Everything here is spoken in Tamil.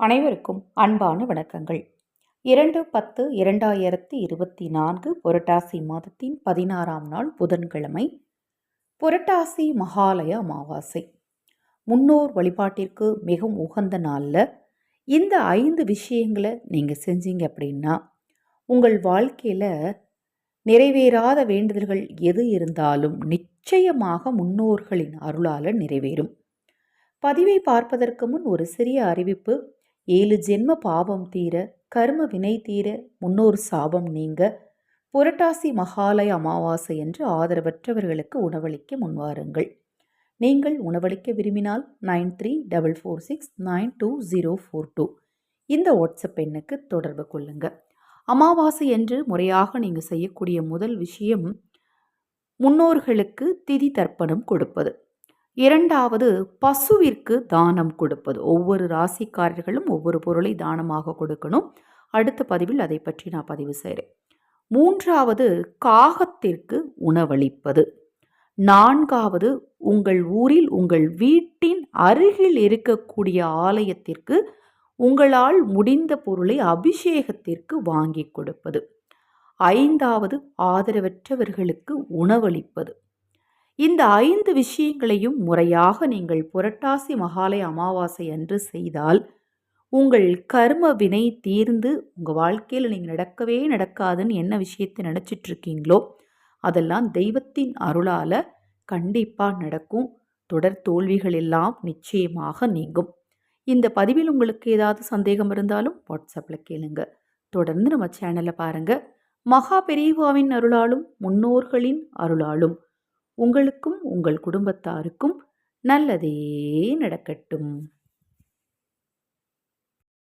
அனைவருக்கும் அன்பான வணக்கங்கள். இரண்டு பத்து இரண்டாயிரத்தி இருபத்தி நான்கு புரட்டாசி மாதத்தின் பதினாறாம் நாள் புதன்கிழமை புரட்டாசி மகாலய அமாவாசை. முன்னோர் வழிபாட்டிற்கு மிகவும் உகந்த நாளில் இந்த ஐந்து விஷயங்களை நீங்கள் செஞ்சீங்க அப்படின்னா உங்கள் வாழ்க்கையில் நிறைவேறாத வேண்டுதல்கள் எது இருந்தாலும் நிச்சயமாக முன்னோர்களின் அருளால் நிறைவேறும். பதிவை பார்ப்பதற்கு முன் ஒரு சிறிய அறிவிப்பு. ஏழு ஜென்ம பாவம் தீர கர்ம வினை தீர முன்னோர் சாபம் நீங்க புரட்டாசி மகாலய அமாவாசை என்று ஆதரவற்றவர்களுக்கு உணவளிக்க முன்வாருங்கள். நீங்கள் உணவளிக்க விரும்பினால் nine three double four six nine two zero four two. இந்த வாட்ஸ்அப் எண்ணுக்கு தொடர்பு கொள்ளுங்க. அமாவாசை என்று முறையாக நீங்கள் செய்யக்கூடிய முதல் விஷயம் முன்னோர்களுக்கு திதி தர்ப்பணம் கொடுப்பது. இரண்டாவது பசுவிற்கு தானம் கொடுப்பது. ஒவ்வொரு ராசிக்காரர்களும் ஒவ்வொரு பொருளை தானமாக கொடுக்கணும். அடுத்த பதிவில் அதை பற்றி நான் பதிவு செய்கிறேன் மூன்றாவது காகத்திற்கு உணவளிப்பது. நான்காவது உங்கள் ஊரில் உங்கள் வீட்டின் அருகில் இருக்கக்கூடிய ஆலயத்திற்கு உங்களால் முடிந்த பொருளை அபிஷேகத்திற்கு வாங்கி கொடுப்பது. ஐந்தாவது ஆதரவற்றவர்களுக்கு உணவளிப்பது. இந்த ஐந்து விஷயங்களையும் முறையாக நீங்கள் புரட்டாசி மகாலய அமாவாசை அன்று செய்தால் உங்கள் கர்ம வினை தீர்ந்து உங்கள் வாழ்க்கையில் நீங்கள் நடக்கவே நடக்காதுன்னு என்ன விஷயத்தை நினச்சிட்டு இருக்கீங்களோ அதெல்லாம் தெய்வத்தின் அருளால் கண்டிப்பாக நடக்கும். தொடர் தோல்விகள் எல்லாம் நிச்சயமாக நீங்கும். இந்த பதிவில் உங்களுக்கு ஏதாவது சந்தேகம் இருந்தாலும் வாட்ஸ்அப்பில் கேளுங்க. தொடர்ந்து நம்ம சேனலை பாருங்கள் மகா பெரியவாவின் அருளாலும் முன்னோர்களின் அருளாலும் உங்களுக்கும் உங்கள் குடும்பத்தாருக்கும் நல்லதே நடக்கட்டும்.